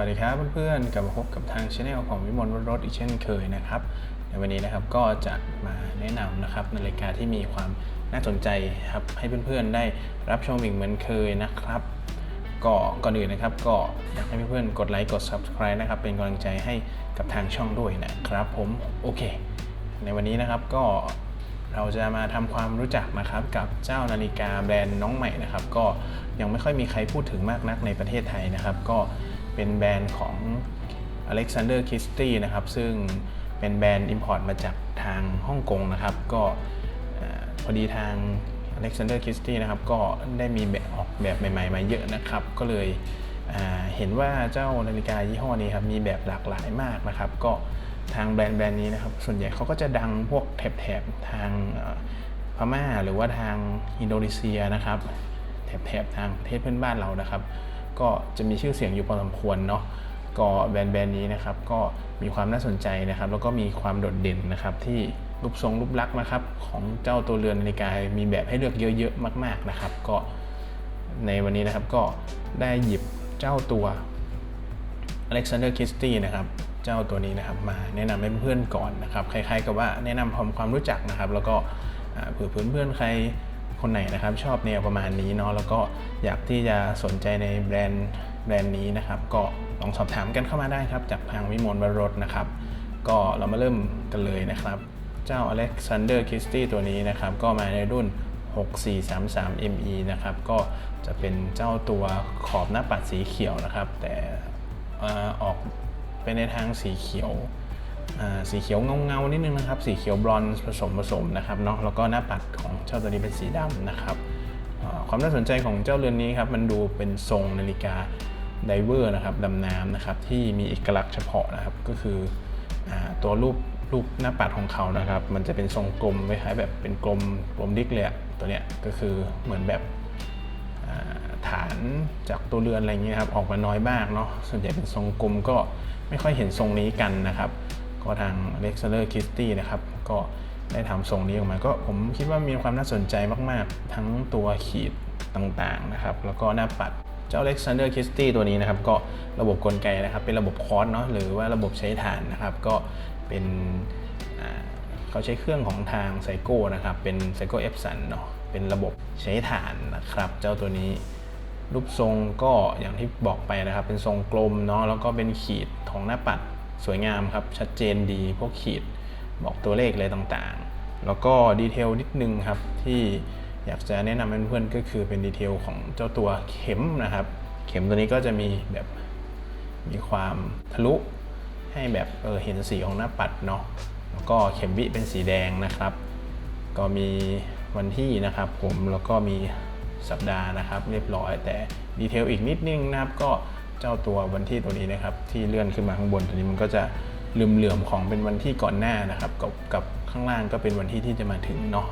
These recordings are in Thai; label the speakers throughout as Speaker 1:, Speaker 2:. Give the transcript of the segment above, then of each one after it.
Speaker 1: วัสดีครับเพื่อนๆ กลับมาพบกับทางช anel ของวิมลรถรถอีกเช่นเคยนะครับ ในวันนี้นะครับก็จะมาแนะนำนะครับนาฬิกาที่มีความน่าสนใจครับให้เพื่อนๆได้รับชมอีกเหมือนเคยนะครับ ก็ก่อนอื่นนะครับ ก็อยากให้เพื่อนๆกดไลค์กด subscribe นะครับเป็นกำลังใจให้กับทางช่องด้วยนะครับ ผมโอเค ในวันนี้นะครับก็เราจะมาทำความรู้จักนะครับกับเจ้านาฬิกาแบรนด์น้องใหม่นะครับ ก็ยังไม่ค่อยมีใครพูดถึงมากนักในประเทศไทยนะครับ ก็ เป็นแบรนด์ของ Alexander Christie นะครับ ซึ่งเป็นแบรนด์ Import มาจากทางฮ่องกงนะครับ ก็พอดีทาง Alexander Christie นะครับ ก็ได้มีแบบออกแบบใหม่ๆ มาเยอะนะครับ ก็เลยเห็นว่าเจ้านาฬิกายี่ห้อนี้ครับ มีแบบหลากหลายมากนะครับ ก็ทางแบรนด์แบรนด์นี้นะครับ ส่วนใหญ่เขาก็จะดังพวกแถบๆทางพม่าหรือว่าทางอินโดนีเซียนะครับแถบๆทางประเทศเพื่อนบ้านเรานะครับ ก็จะมีชื่อเสียงอยู่พอสมควรเนาะก็แบรนด์แบรนด์นี้นะครับก็มีความน่าสนใจนะครับ แล้วก็มีความโดดเด่นนะครับที่รูปทรงรูปลักษณ์นะครับ ของเจ้าตัวเรือนนาฬิกามีแบบให้เลือกเยอะๆมาก ๆนะครับ ก็ในวันนี้นะครับก็ได้หยิบเจ้าตัว Alexander Christie นะครับเจ้าตัวนี้นะครับมาแนะนำให้เพื่อนๆก่อนนะครับคล้ายๆกับว่าแนะนำความความรู้จักนะครับ แล้วก็เผื่อเพื่อนๆใคร คนไหนนะครับชอบแนวประมาณนี้เนาะแล้วก็อยากที่จะสนใจในแบรนด์แบรนด์นี้นะครับ ก็ลองสอบถามกันเข้ามาได้ครับ จากทางวิมลวรถนะครับ ก็เรามาเริ่มกันเลยนะครับ เจ้า Alexander Christie ตัวนี้นะครับ ก็มาในรุ่น 6433 ME นะครับ ก็จะเป็นเจ้าตัวขอบหน้าปัดสีเขียวนะครับ แต่ออออกไปในทางสีเขียว สีเขียวเงาเงาๆนิดนึงนะครับ สีเขียวบรอนซ์ผสมผสมนะครับเนาะแล้วก็หน้าปัดของเจ้าตัวนี้เป็นสีดำนะครับความน่าสนใจของเจ้าเรือนนี้ครับมันดูเป็นทรงนาฬิกาไดเวอร์นะครับดำน้ำนะครับที่มีเอกลักษณ์เฉพาะนะครับก็คืออตัวรูปรูปหน้าปัดของเขานะครับ มันจะเป็นทรงกลมคล้ายแบบเป็นกลมกลมดิกเลยอะตัวเนี้ยก็คือเหมือนแบบฐานจากตัวเรือนอะไรเงี้ยครับออกมาน้อยมากเนาะส่วนใหญ่เป็นทรงกลมก็ไม่ค่อยเห็นทรงนี้กันนะครับ ก็ทาง Alexander Christie นะครับ ก็ได้ทำทรงนี้ออกมา ก็ผมคิดว่ามีความน่าสนใจมาก ๆ ทั้งตัวขีดต่างๆนะครับ แล้วก็หน้าปัดเจ้า Alexander Christie ตัวนี้นะครับ ก็ระบบกลไกนะครับ เป็นระบบคอร์สเนาะหรือว่าระบบใช้ฐานนะครับ ก็เป็นเขาใช้เครื่องของทางไซโก้นะครับ เป็นไซโก้เอฟสันเนาะเป็นระบบใช้ฐานนะครับ เจ้าตัวนี้รูปทรงก็อย่างที่บอกไปนะครับ เป็นทรงกลมเนาะแล้วก็เป็นขีดของหน้าปัด สวยงามครับ ชัดเจนดีพวกขีดบอกตัวเลขอะไรต่างๆ แล้วก็ดีเทลนิดนึงครับ ที่อยากจะแนะนำเพื่อนๆก็คือเป็นดีเทลของเจ้าตัวเข็มนะครับ เข็มตัวนี้ก็จะมีแบบมีความทะลุให้แบบเออเห็นสีของหน้าปัดเนาะแล้วก็เข็มวิเป็นสีแดงนะครับ ก็มีวันที่นะครับผมแล้วก็มีสัปดาห์นะครับ เรียบร้อยแต่ดีเทลอีกนิดนึงนะครับก็ เจ้าตัววันที่ตัวนี้นะครับ ที่เลื่อนขึ้นมาข้างบนตัวนี้มันก็จะลืมเหลื่อมของเป็นวันที่ก่อนหน้านะครับ กับกับข้างล่างก็เป็นวันที่ที่จะมาถึงเนาะ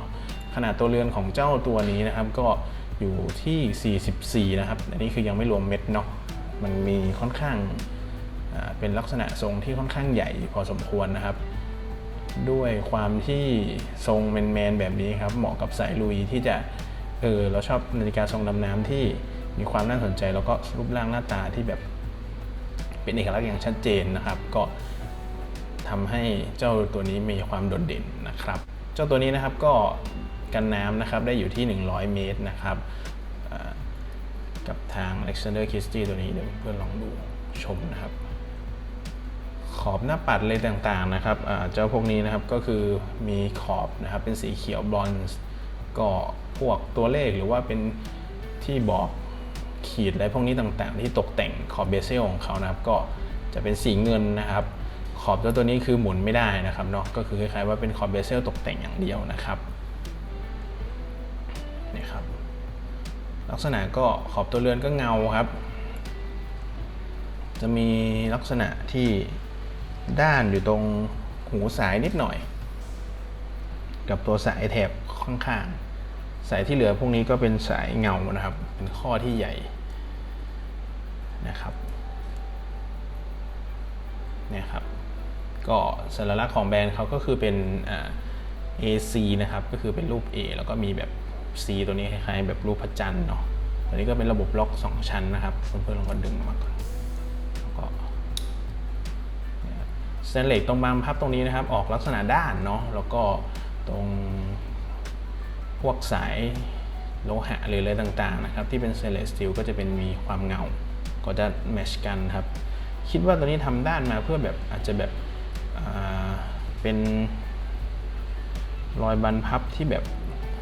Speaker 1: ขนาดตัวเรือนของเจ้าตัวนี้นะครับก็อยู่ที่ 44 นะครับอันนี้คือยังไม่รวมเม็ดเนาะมันมีค่อนข้างเป็นลักษณะทรงที่ค่อนข้างใหญ่พอสมควรนะครับ ด้วยความที่ทรงแมนๆแบบนี้ครับเหมาะกับสายลุยที่จะเออเราชอบนาฬิกาทรงดำน้ำที่ มีความน่าสนใจแล้วก็รูปร่างหน้าตาที่แบบเป็นเอกลักษณ์อย่างชัดเจนนะครับ ก็ทำให้เจ้าตัวนี้มีความโดดเด่นนะครับ เจ้าตัวนี้นะครับก็กันน้ำนะครับได้อยู่ที่ 100 เมตรนะครับกับทาง Alexander Christie ตัวนี้เดี๋ยวเพื่อนลองดูชมนะครับ ขอบหน้าปัดเลยต่างๆนะครับเจ้าพวกนี้นะครับก็คือมีขอบนะครับเป็นสีเขียวบรอนซ์ก็พวกตัวเลขหรือว่าเป็นที่บอก ขีดอะไรพวกนี้ต่างๆ ที่ตกแต่งขอบเบเซลของเขานะครับ ก็จะเป็นสีเงินนะครับ ขอบเจ้าตัวนี้คือหมุนไม่ได้นะครับเนาะก็คือคล้ายๆว่าเป็นขอบเบเซลตกแต่งอย่างเดียวนะครับนี่ครับ ลักษณะก็ขอบตัวเรือนก็เงาครับ จะมีลักษณะที่ด้านอยู่ตรงหูสายนิดหน่อย กับตัวสายแถบข้างๆ สายที่เหลือพวกนี้ก็เป็นสายเงานะครับ เป็นข้อที่ใหญ่นะครับเนี่ยครับ ก็สัญลักษณ์ของแบรนด์เขาก็คือเป็นอ่า AC นะครับ ก็คือเป็นรูป A แล้วก็มีแบบ C ตัวนี้คล้ายๆ แบบรูปพระจันทร์เนาะตัวนี้ก็เป็นระบบล็อก 2 ชั้นนะครับ เพื่อนๆลองก็ดึงมาก่อนแล้วก็นเลสตรงบางพับตรงนี้นะครับ ออกลักษณะด้านเนาะแล้วก็ตรง พวกสายโลหะหรืออะไรต่างๆนะครับ ที่เป็นเตนเลสตีลก็จะเป็นมีความเงา ก็จะแมชกันครับ คิดว่าตัวนี้ทำด้านมาเพื่อแบบอาจจะแบบเป็นรอยบันพับที่แบบ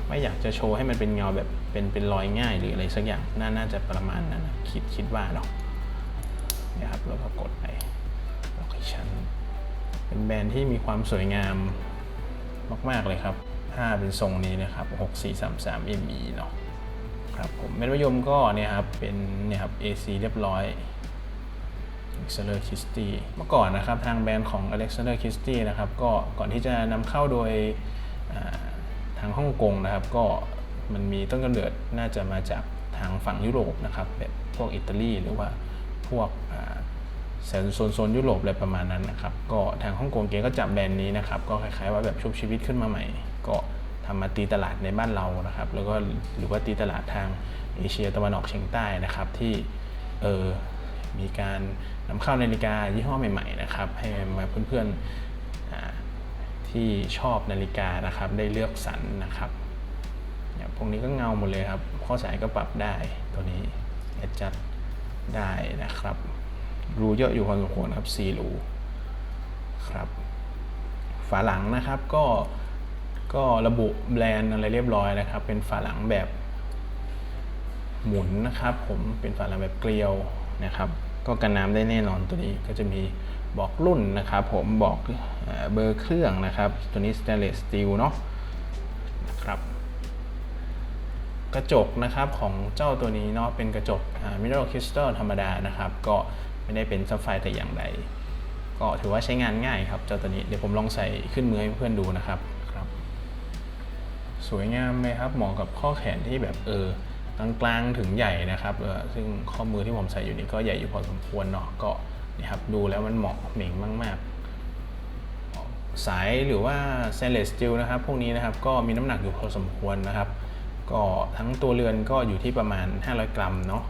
Speaker 1: ไม่อยากจะโชว์ให้มันเป็นเงาแบบเป็นเป็นรอยง่ายหรืออะไรสักอย่างน่าน่าจะประมาณนั้นนะคิดคิดว่าเนาะนี่ยครับเราก็กดไปล็อกชั้นเป็นแบรนด์ที่มีความสวยงามมาก ๆ เลยครับ ผ้าเป็นทรงนี้นะครับ6433 ME เนาะครับผมเม็ดมะยมก็เนี่ยครับเป็นเนี่ยครับ AC เรียบร้อย Alexander Christie เมื่อก่อนนะครับทางแบรนด์ของ Alexander Christie นะครับก็ก่อนที่จะนำเข้าโดยทางฮ่องกงนะครับ ก็มันมีต้นกำเนิดน่าจะมาจากทางฝั่งยุโรปนะครับแบบพวกอิตาลีหรือว่าพวกอ่าโซนโซนโซนยุโรปอะไรประมาณนั้นนะครับ ก็ทางฮ่องกงเองก็จับแบรนด์นี้นะครับ ก็คล้ายๆว่าแบบชุบชีวิตขึ้นมาใหม่ ก็ทำมาตีตลาดในบ้านเรานะครับ แล้วก็หรือว่าตีตลาดทางเอเชียตะวันออกเฉียงใต้นะครับ ที่เออมีการนำเข้านาฬิกายี่ห้อใหม่ๆนะครับ ให้มาเพื่อนๆที่ชอบนาฬิกานะครับ ได้เลือกสรรนะครับเนี่ยพวกนี้ก็เงาหมดเลยครับ ข้อสายก็ปรับได้ตัวนี้แอดจัดได้นะครับ รูเยอะอยู่พอสมควรครับ4รูครับ ฝาหลังนะครับก็ ก็ระบุแบรนด์อะไรเรียบร้อยนะครับ เป็นฝาหลังแบบหมุนนะครับ ผมเป็นฝาหลังแบบเกลียวนะครับ ก็กันน้ำได้แน่นอนตัวนี้ก็จะมีบอกรุ่นนะครับ ผมบอกเบอร์เครื่องนะครับ ตัวนี้ stainless steel เนาะนะครับ กระจกนะครับของเจ้าตัวนี้เนาะเป็นกระจกมิเนอรัลคริสตัลธรรมดานะครับ ก็ไม่ได้เป็นซัฟไฟแต่อย่างใดก็ถือว่าใช้งานง่ายครับเจ้าตัวนี้เดี๋ยวผมลองใส่ขึ้นมือให้เพื่อนดูนะครับ สวยงามเลยครับเหมาะกับข้อแขนที่แบบเออกลางๆถึงใหญ่นะครับออซึ่งข้อมือที่ผมใส่อยู่นี่ก็ใหญ่อยู่พอสมควรเนาะก็นี่ครับดูแล้วมันเหมาะเหม่งมากๆ สายหรือว่า stainless steel นะครับพวกนี้นะครับก็มีน้ำหนักอยู่พอสมควรนะครับ ก็ทั้งตัวเรือนก็อยู่ที่ประมาณ 500 กรัมเนาะ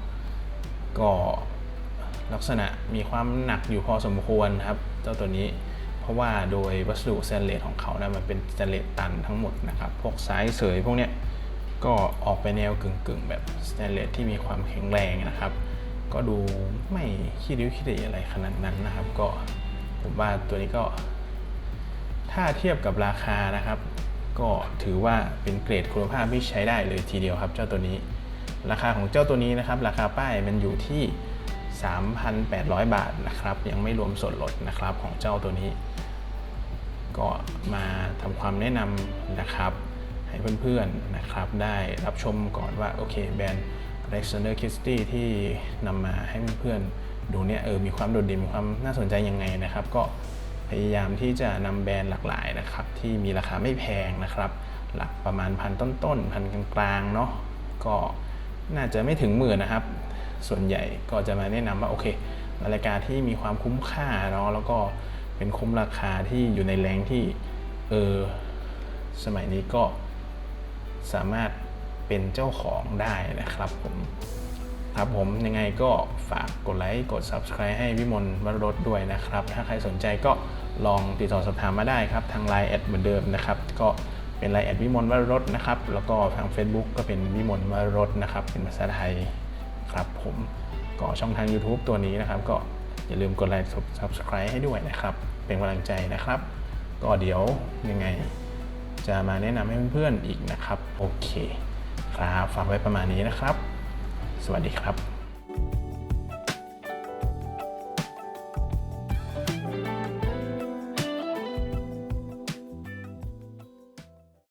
Speaker 1: ก็ลักษณะมีความหนักอยู่พอสมควรครับ เจ้าตัวนี้ เพราะว่าโดยวัสดุสแตนเลสของเขานะมันเป็นสแตนเลสตันทั้งหมดนะครับ พวกสายเสยพวกเนี้ยก็ออกไปแนวกึ่งๆ แบบสแตนเลสที่มีความแข็งแรงนะครับ ก็ดูไม่ขี้ริ้วขี้เหร่อะไรขนาดนั้นนะครับ ก็ผมว่าตัวนี้ก็ ถ้าเทียบกับราคานะครับ ก็ถือว่าเป็นเกรดคุณภาพที่ใช้ได้เลยทีเดียวครับ เจ้าตัวนี้ ราคาของเจ้าตัวนี้นะครับ ราคาป้ายมันอยู่ที่ 3,800 บาทนะครับ ยังไม่รวมส่วนลดนะครับของเจ้าตัวนี้ ก็มาทำความแนะนำนะครับ ให้เพื่อนๆนะครับได้รับชมก่อนว่า โอเคแบรนด์ Alexander Christie ที่นำมาให้เพื่อนๆดูเนี่ยเออมีความโดดเด่นมีความน่าสนใจยังไงนะครับ ก็พยายามที่จะนำแบรนด์หลากหลายนะครับ ที่มีราคาไม่แพงนะครับ หลักประมาณพันต้นๆพันกลางๆเนาะก็น่าจะไม่ถึงหมื่นนะครับ ส่วนใหญ่ก็จะมาแนะนำว่าโอเคนาฬิกาที่มีความคุ้มค่าเนาะแล้วก็ เป็นคุ้มราคาที่อยู่ในแรงที่เออสมัยนี้ก็สามารถเป็นเจ้าของได้นะครับผมครับผมยังไงก็ฝากกดไลค์กด Subscribe ให้วิมลวรรสด้วยนะครับ ถ้าใครสนใจก็ลองติดต่อสอบถามมาได้ครับ ทาง Line แอดเหมือนเดิมนะครับ ก็เป็น Line แอดวิมลวรรสนะครับ แล้วก็ทาง Facebook ก็เป็นวิมลวรสนะครับ เป็นภาษาไทยครับผมก็ช่องทาง YouTube ตัวนี้นะครับก็ อย่าลืมกดไลค์ Subscribe ให้ด้วยนะครับ เป็นกำลังใจนะครับ ก็เดี๋ยวยังไง จะมาแนะนำให้เพื่อนๆอีกนะครับ โอเค ครับฝากไว้ประมาณนี้นะครับ สวัสดีครับ